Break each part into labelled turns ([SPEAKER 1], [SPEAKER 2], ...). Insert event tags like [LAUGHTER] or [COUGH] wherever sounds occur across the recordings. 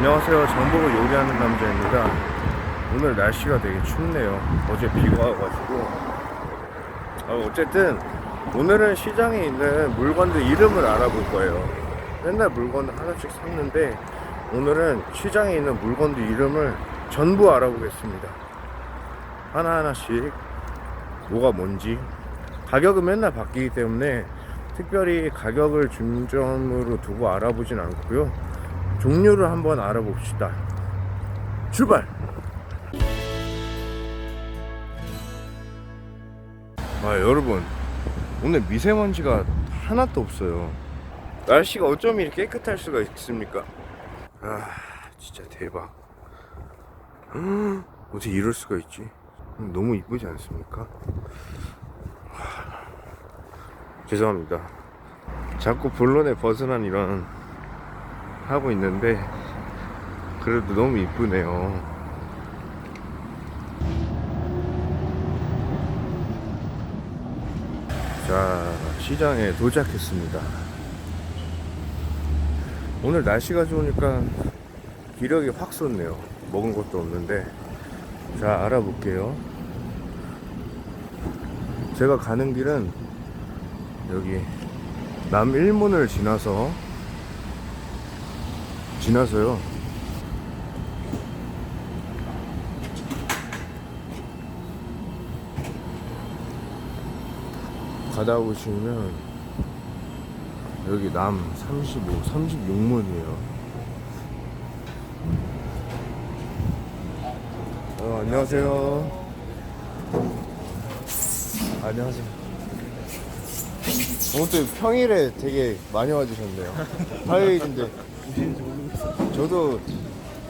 [SPEAKER 1] 안녕하세요. 정보를 요리하는 남자입니다. 오늘 날씨가 되게 춥네요. 어제 비가 와가지고. 아, 어쨌든 오늘은 시장에 있는 물건들 이름을 알아볼 거예요. 맨날 물건을 하나씩 샀는데 오늘은 시장에 있는 물건들 이름을 전부 알아보겠습니다. 하나하나씩 뭐가 뭔지 가격은 맨날 바뀌기 때문에 특별히 가격을 중점으로 두고 알아보진 않고요. 종류를 한번 알아봅시다. 출발! 아, 여러분. 오늘 미세먼지가 하나도 없어요. 날씨가 어쩜 이렇게 깨끗할 수가 있습니까? 아, 진짜 대박. 음, 어떻게 이럴 수가 있지? 너무 이쁘지 않습니까? 하, 죄송합니다. 자꾸 본론에 벗어난 이런 하고 있는데 그래도 너무 이쁘네요. 자, 시장에 도착했습니다. 오늘 날씨가 좋으니까 기력이 확 솟네요. 먹은 것도 없는데. 자, 알아볼게요. 제가 가는 길은 여기 남일문을 지나서 지나서요. 가다 보시면 여기 남 35, 36문이에요. 어, 안녕하세요. 안녕하세요. 오늘 또 평일에 되게 많이 와주셨네요. [LAUGHS] 화요일인데. 저도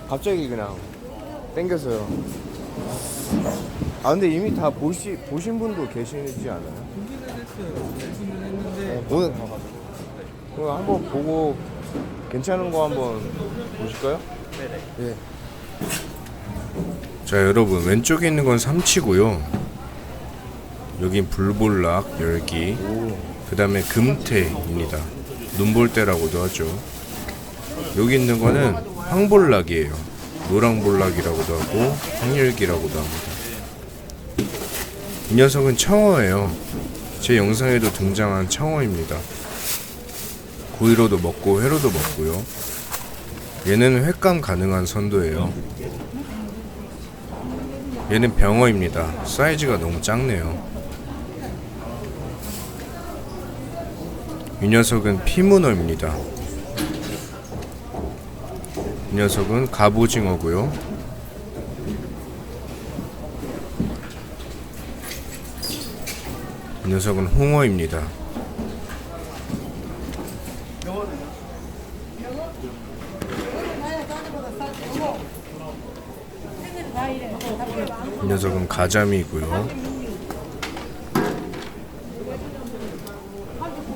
[SPEAKER 1] 갑자기 그냥 땡겨서요. 아 근데 이미 다 보시 보신 분도 계시지 않아요? 어, 오늘 그럼 한번 보고 괜찮은 거 한번 보실까요? 네네. 예. 자 여러분 왼쪽에 있는 건 삼치고요. 여긴 불볼락 열기. 그 다음에 금태입니다. 눈볼대라고도 하죠. 여기 있는 거는 황볼락이에요. 노랑볼락이라고도 하고 황열기라고도 합니다. 이 녀석은 청어예요. 제 영상에도 등장한 청어입니다. 구이로도 먹고 회로도 먹고요. 얘는 횟감 가능한 선도예요. 얘는 병어입니다. 사이즈가 너무 작네요. 이 녀석은 피문어입니다. 이 녀석은 갑오징어고요. 이 녀석은 홍어입니다. 이 녀석은 가자미고요.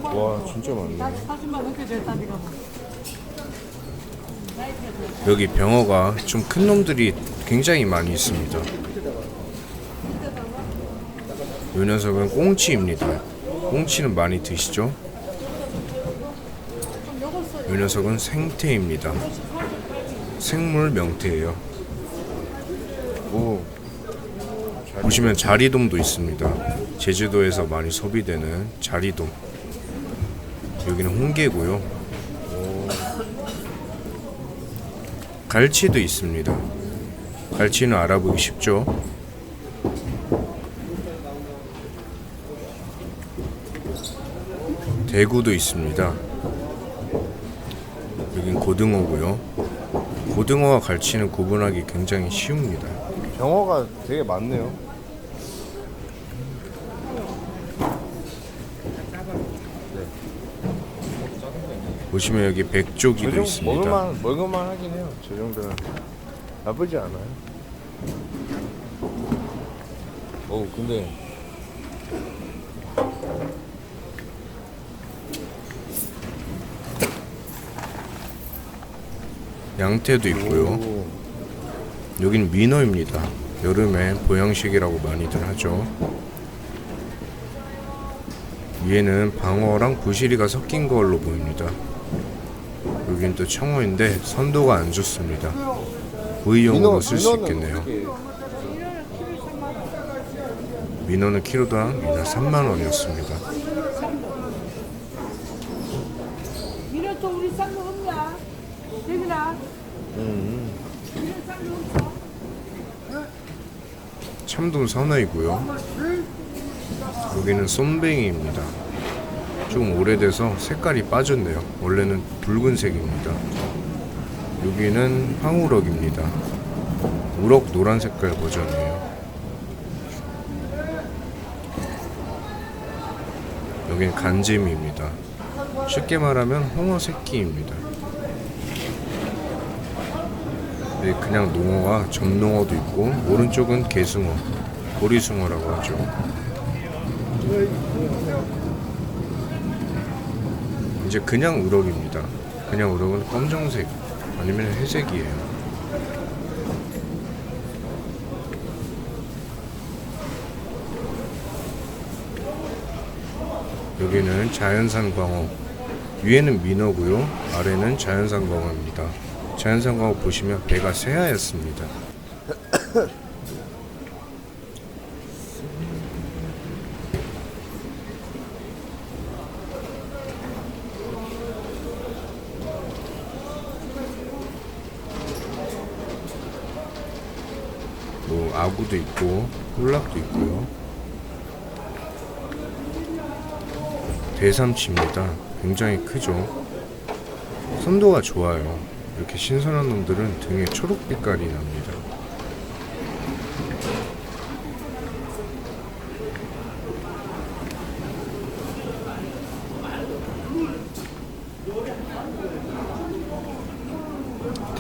[SPEAKER 1] 와 진짜 많네. 여기 병어가 좀 큰 놈들이 굉장히 많이 있습니다. 이 녀석은 꽁치입니다. 꽁치는 많이 드시죠? 이 녀석은 생태입니다. 생물 명태예요. 오. 보시면 자리돔도 있습니다. 제주도에서 많이 소비되는 자리돔. 여기는 홍게고요. 갈치도 있습니다. 갈치는 알아보기 쉽죠? 대구도 있습니다. 여긴 고등어고요. 고등어와 갈치는 구분하기 굉장히 쉬웁니다. 병어가 되게 많네요. 보시면 여기 백조기도 있습니다. 먹을만 먹을만 하긴 해요. 저 정도는 나쁘지 않아요. 어 근데 양태도 있고요.
[SPEAKER 2] 오.
[SPEAKER 1] 여긴 민어입니다. 여름에 보양식이라고 많이들 하죠. 위에는 방어랑 부시리가 섞인 걸로 보입니다.
[SPEAKER 2] 여긴 또 청어인데 선도가 안 좋습니다. 구이용으로 쓸 수 있겠네요. 민어는 키로당 민어 3만 원이었습니다.
[SPEAKER 3] 민호 또 우리 쌍둥 없냐? 없어?
[SPEAKER 2] 참돔 선어이고요. 여기는 쏨뱅이입니다. 좀 오래돼서 색깔이 빠졌네요. 원래는 붉은색입니다. 여기는 황우럭입니다. 우럭 노란 색깔 버전이에요. 여기는 간재미입니다. 쉽게 말하면 홍어 새끼입니다. 네, 그냥 농어와 점농어도 있고 오른쪽은 개숭어, 보리숭어라고 하죠. 이제 그냥 우럭입니다. 그냥 우럭은 검정색 아니면 회색이에요. 여기는 자연산 광어. 위에는 민어고요. 아래는 자연산 광어입니다. 자연산 광어 보시면 배가 새하얗습니다. 뭐 아구도 있고 홀락도 있고요. 대삼치입니다. 굉장히 크죠. 선도가 좋아요. 이렇게 신선한 놈들은 등에 초록 빛깔이 납니다.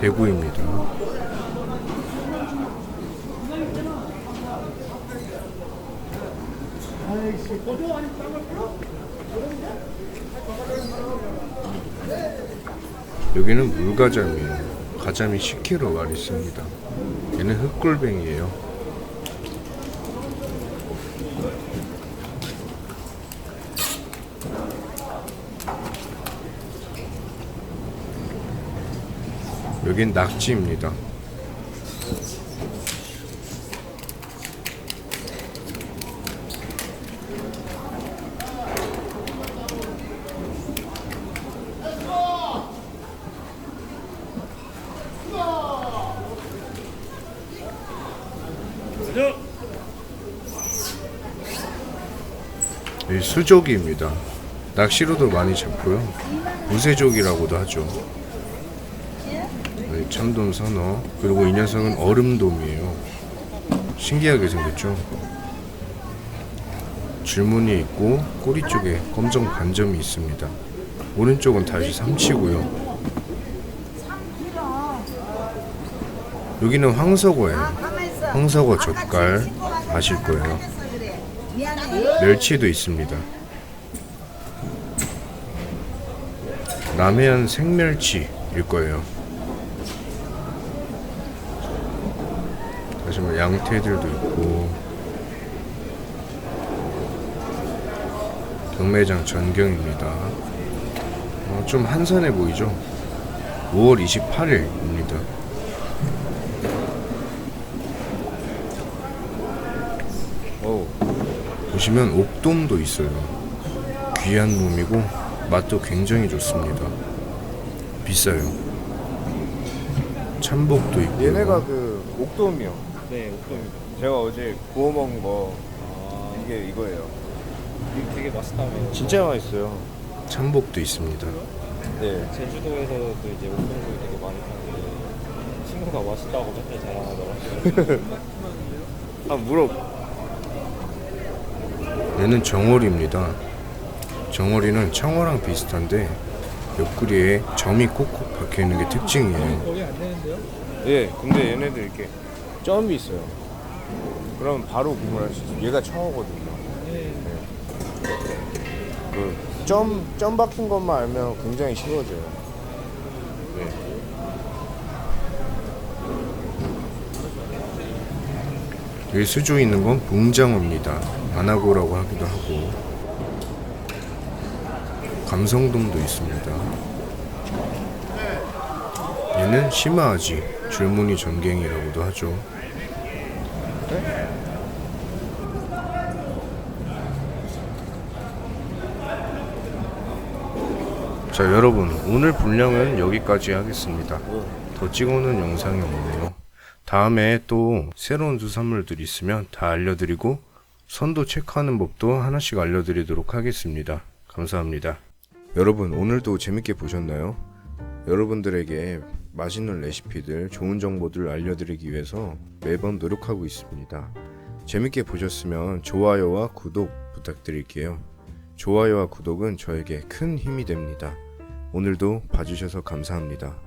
[SPEAKER 2] 대구입니다. 여기는 물가잠이에요. 가잠이 10kg 말 있습니다. 얘는 흑골뱅이에요. 여긴 낙지입니다. 이 수조기입니다. 낚시로도 많이 잡고요. 무쇠조기라고도 하죠. 네, 참돔 선어 그리고 이 녀석은 얼음돔이에요. 신기하게 생겼죠. 줄무늬 있고 꼬리 쪽에 검정 반점이 있습니다. 오른쪽은 다시 삼치고요. 여기는 황석어예요. 황석어 젓갈 아실 거예요. 멸치도 있습니다. 남해안 생멸치일 거예요. 다시 뭐 양태들도 있고 경매장 전경입니다. 어, 좀 한산해 보이죠? 5월 28일입니다.
[SPEAKER 1] 어우
[SPEAKER 2] 보시면 옥돔도 있어요. 귀한 놈이고 맛도 굉장히 좋습니다. 비싸요. 참복도 있고
[SPEAKER 1] 얘네가 그 옥돔이요.
[SPEAKER 4] 네, 옥돔입니다.
[SPEAKER 1] 제가 어제 구워 먹은 거
[SPEAKER 4] 아,
[SPEAKER 1] 이게 이거예요.
[SPEAKER 4] 이게 되게 맛있다며.
[SPEAKER 1] 진짜 맛있어요.
[SPEAKER 2] 참복도 있습니다.
[SPEAKER 1] 네.
[SPEAKER 4] 제주도에서도 이제 옥돔구이 되게 많이 파는데 친구가 맛있다고 맨날 자랑하더라고요. [LAUGHS]
[SPEAKER 1] 아 물어.
[SPEAKER 2] 얘는 정어리입니다. 정어리는 청어랑 비슷한데 옆구리에 점이 콕콕 박혀 있는 게 특징이에요.
[SPEAKER 4] 되는데요?
[SPEAKER 1] 예. 근데 얘네들 이렇게 점이 있어요. 그럼 바로 구분할 수 있어요. 얘가 청어거든요.
[SPEAKER 4] 네.
[SPEAKER 1] 그점 점 박힌 것만 알면 굉장히 쉬워져요. 네.
[SPEAKER 2] 여기 수조 있는 건 붕장어입니다. 안하고라고 하기도 하고 감성돔도 있습니다. 얘는 심화아지, 줄무늬 전갱이라고도 하죠. 자 여러분 오늘 분량은 여기까지 하겠습니다. 더 찍어놓은 영상이 없네요. 다음에 또 새로운 수산물들 있으면 다 알려드리고 선도 체크하는 법도 하나씩 알려드리도록 하겠습니다. 감사합니다. 여러분 오늘도 재밌게 보셨나요? 여러분들에게 맛있는 레시피들, 좋은 정보들 알려드리기 위해서 매번 노력하고 있습니다. 재밌게 보셨으면 좋아요와 구독 부탁드릴게요. 좋아요와 구독은 저에게 큰 힘이 됩니다. 오늘도 봐주셔서 감사합니다.